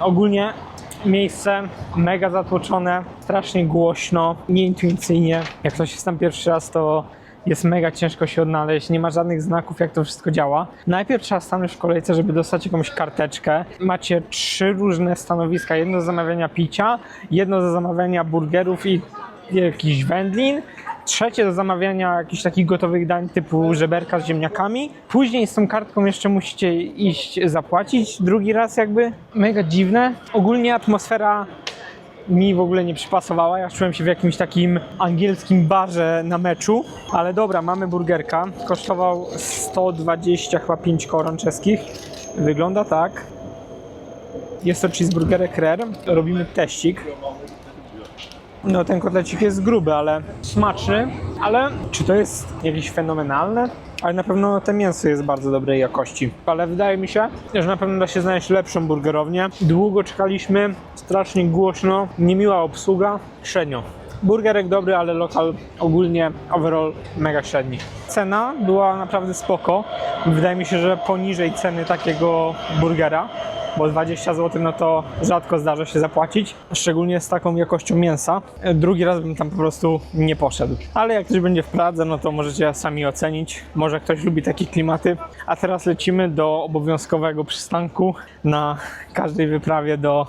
Ogólnie miejsce mega zatłoczone, strasznie głośno, nieintuicyjnie. Jak ktoś jest tam pierwszy raz, to jest mega ciężko się odnaleźć, nie ma żadnych znaków, jak to wszystko działa. Najpierw trzeba stanąć w kolejce, żeby dostać jakąś karteczkę. Macie trzy różne stanowiska: jedno do zamawiania picia, jedno do zamawiania burgerów i jakichś wędlin, trzecie do zamawiania jakichś takich gotowych dań typu żeberka z ziemniakami. Później z tą kartką jeszcze musicie iść zapłacić drugi raz jakby. Mega dziwne. Ogólnie atmosfera mi w ogóle nie przypasowała. Ja czułem się w jakimś takim angielskim barze na meczu. Ale dobra, mamy burgerka. Kosztował 120 chyba 5 koron czeskich. Wygląda tak. Jest to cheeseburgerek rare. Robimy teścik. No ten kotlecik jest gruby, ale smaczny. Ale czy to jest jakieś fenomenalne? Ale na pewno to mięso jest bardzo dobrej jakości. Ale wydaje mi się, że na pewno da się znaleźć lepszą burgerownię. Długo czekaliśmy, strasznie głośno, niemiła obsługa, średnio. Burgerek dobry, ale lokal ogólnie overall mega średni. Cena była naprawdę spoko. Wydaje mi się, że poniżej ceny takiego burgera bo 20 zł no to rzadko zdarza się zapłacić, szczególnie z taką jakością mięsa. Drugi raz bym tam po prostu nie poszedł. Ale jak ktoś będzie w Pradze, no to możecie sami ocenić. Może ktoś lubi takie klimaty. A teraz lecimy do obowiązkowego przystanku na każdej wyprawie do